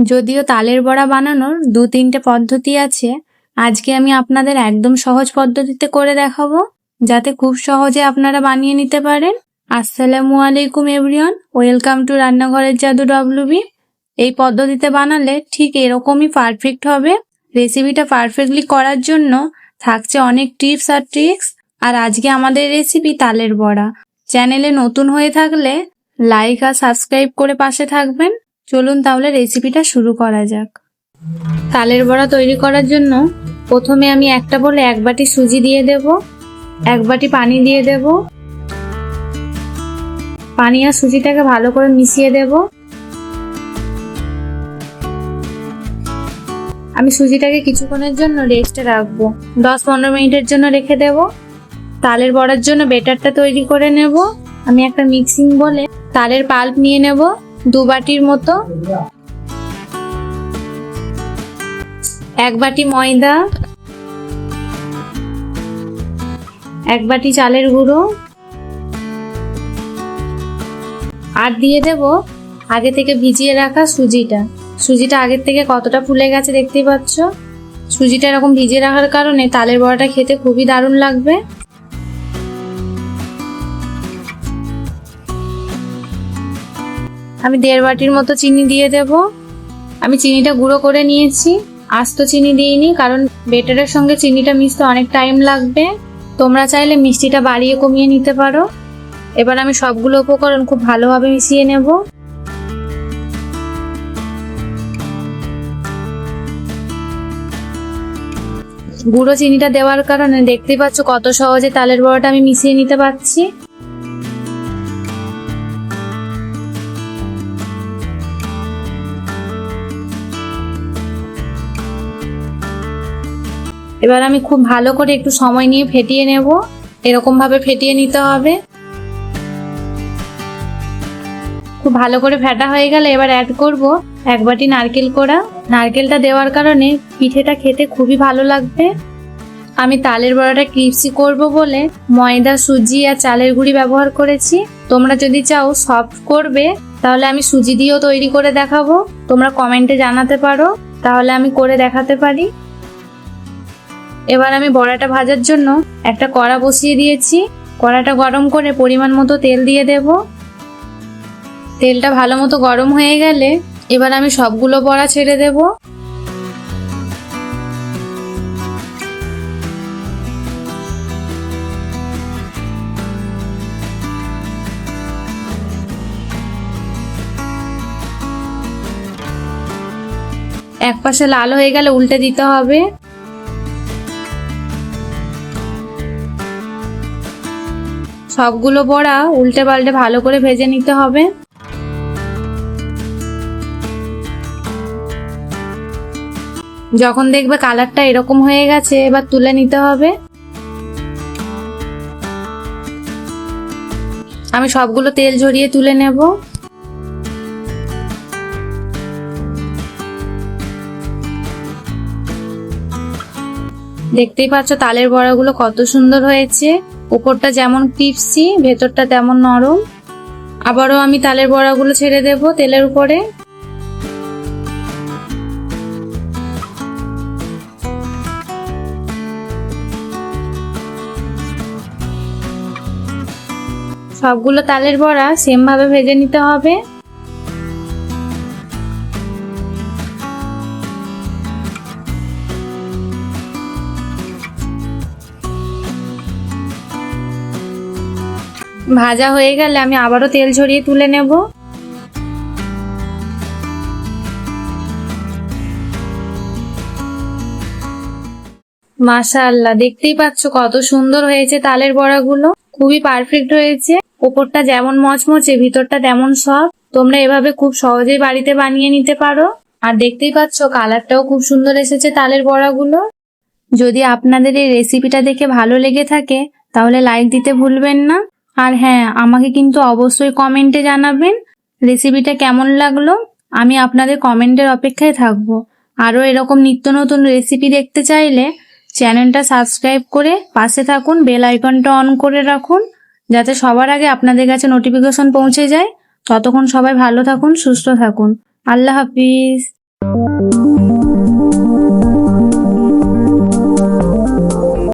যদিও তালের বড়া বানানোর দু তিনটে পদ্ধতি আছে, আজকে আমি আপনাদের একদম সহজ পদ্ধতিতে করে দেখাবো, যাতে খুব সহজে আপনারা বানিয়ে নিতে পারেন। আসসালামু আলাইকুম এভরিওয়ান, ওয়েলকাম টু রান্নাঘরের জাদু ডব্লিউবি এই পদ্ধতিতে বানালে ঠিক এরকমই পারফেক্ট হবে। রেসিপিটা পারফেক্টলি করার জন্য থাকছে অনেক টিপস আর ট্রিক্স। আর আজকে আমাদের রেসিপি তালের বড়া। চ্যানেলে নতুন হয়ে থাকলে লাইক আর সাবস্ক্রাইব করে পাশে থাকবেন। চলুন তাহলে রেসিপিটা শুরু করা যাক। তালের বড়া তৈরি করার জন্য প্রথমে আমি একটা বলে এক বাটি সুজি দিয়ে দেব, এক বাটি পানি দিয়ে দেব। পানি আর সুজিটাকে ভালো করে মিশিয়ে দেব। আমি সুজিটাকে কিছুক্ষণের জন্য রেস্টে রাখব। দশ পনেরো মিনিটের জন্য রেখে দেব। তালের বড়ার জন্য বেটারটা তৈরি করে নেব। আমি একটা মিক্সিং বলে তালের পাল্প নিয়ে নেব। দু বাটির মতো। এক বাটি ময়দা। এক বাটি চালের গুঁড়ো। আর দিয়ে দেব আগে থেকে ভিজিয়ে রাখা সুজিটা। সুজিটা আগের থেকে কতটা ফুলে গেছে দেখতেই পাচ্ছ? সুজিটা এরকম ভিজিয়ে রাখার কারণে তালের বড়াটা খেতে খুবই দারুণ লাগবে। আমি দেড় বাটির মতো চিনি দিয়ে দেব। আমি চিনিটা গুঁড়ো করে নিয়েছি। আস্ত চিনি দিইনি, কারণ বেটারের সঙ্গে চিনিটা মিশতে অনেক টাইম লাগবে। তোমরা চাইলে মিষ্টিটা বাড়িয়ে কমিয়ে নিতে পারো। এবার আমি সবগুলো উপকরণ খুব ভালোভাবে মিশিয়ে নেব। গুঁড়ো চিনিটা দেওয়ার কারণে দেখতেই পাচ্ছ কত সহজে তালের বড়াটা আমি মিশিয়ে নিতে পারছি। এবার আমি খুব ভালো করে একটু সময় নিয়ে ফেটিয়ে নেব। এরকম ভাবে ফেটিয়ে নিতে হবে। খুব ভালো করে ফেটা হয়ে গেলে এবার অ্যাড করব এক বাটি নারকেল কোড়া। নারকেলটা দেওয়ার কারণে পিঠেটা খেতে খুবই ভালো লাগবে। আমি তালের বড়াটা ক্রিপসি করব বলে ময়দা, সুজি আর চালের গুঁড়ি ব্যবহার করেছি। তোমরা যদি চাও সফট করবে, তাহলে আমি সুজি দিয়েও তৈরি করে দেখাবো। তোমরা কমেন্টে জানাতে পারো, তাহলে আমি করে দেখাতে পারি। এবার আমি বড়াটা ভাজার জন্য একটা কড়া বসিয়ে দিয়েছি। কড়াটা গরম করে পরিমাণ মতো তেল দিয়ে দেব। তেলটা ভালো মতো গরম হয়ে গেলে এবার আমি সবগুলো বড়া ছেড়ে দেব। এক পাশে লাল হয়ে গেলে উল্টে দিতে হবে। সবগুলো বড়া উল্টে পাল্টে ভালো করে ভেজে নিতে হবে। যখন দেখবে কালারটা এরকম হয়ে গেছে, এবার তুলে নিতে হবে। আমি সবগুলো তেল ঝরিয়ে তুলে নেব। দেখতেই পাচ্ছ তালের বড়াগুলো কত সুন্দর হয়েছে। উপরটা যেমন ক্রিপসি ভেতরটা তেমন নরম। আবারও আমি তালের বড়াগুলো ছেড়ে দেব তেলের উপরে। সবগুলো তালের বড়া সেম ভাবে ভেজে নিতে হবে। ভাজা হয়ে গেলে আমি আবারও তেল ঝরিয়ে তুলে নেব। মাশাআল্লাহ, দেখতেই পাচ্ছ কত সুন্দর হয়েছে তালের বড়াগুলো। খুবই পারফেক্ট হয়েছে। ওপরটা যেমন মচমচে, ভিতরটা তেমন সব তোমরা এভাবে খুব সহজেই বাড়িতে বানিয়ে নিতে পারো। আর দেখতেই পাচ্ছ কালারটাও খুব সুন্দর এসেছে তালের বড়াগুলো। যদি আপনাদের এই রেসিপিটা দেখে ভালো লেগে থাকে, তাহলে লাইক দিতে ভুলবেন না। আর হ্যাঁ আমাকে কিন্তু অবশ্যই কমেন্টে জানাবেন রেসিপিটা কেমন লাগল। আমি আপনাদের কমেন্টের অপেক্ষায় থাকব। আরও এরকম নিত্য নতুন রেসিপি দেখতে চাইলে চ্যানেলটা সাবস্ক্রাইব করে পাশে থাকুন বেল আইকনটা অন করে রাখুন, যাতে সবার আগে আপনাদের কাছে নোটিফিকেশন পৌঁছে যায়। ততক্ষণ সবাই ভালো থাকুন, সুস্থ থাকুন। আল্লাহ হাফিজ।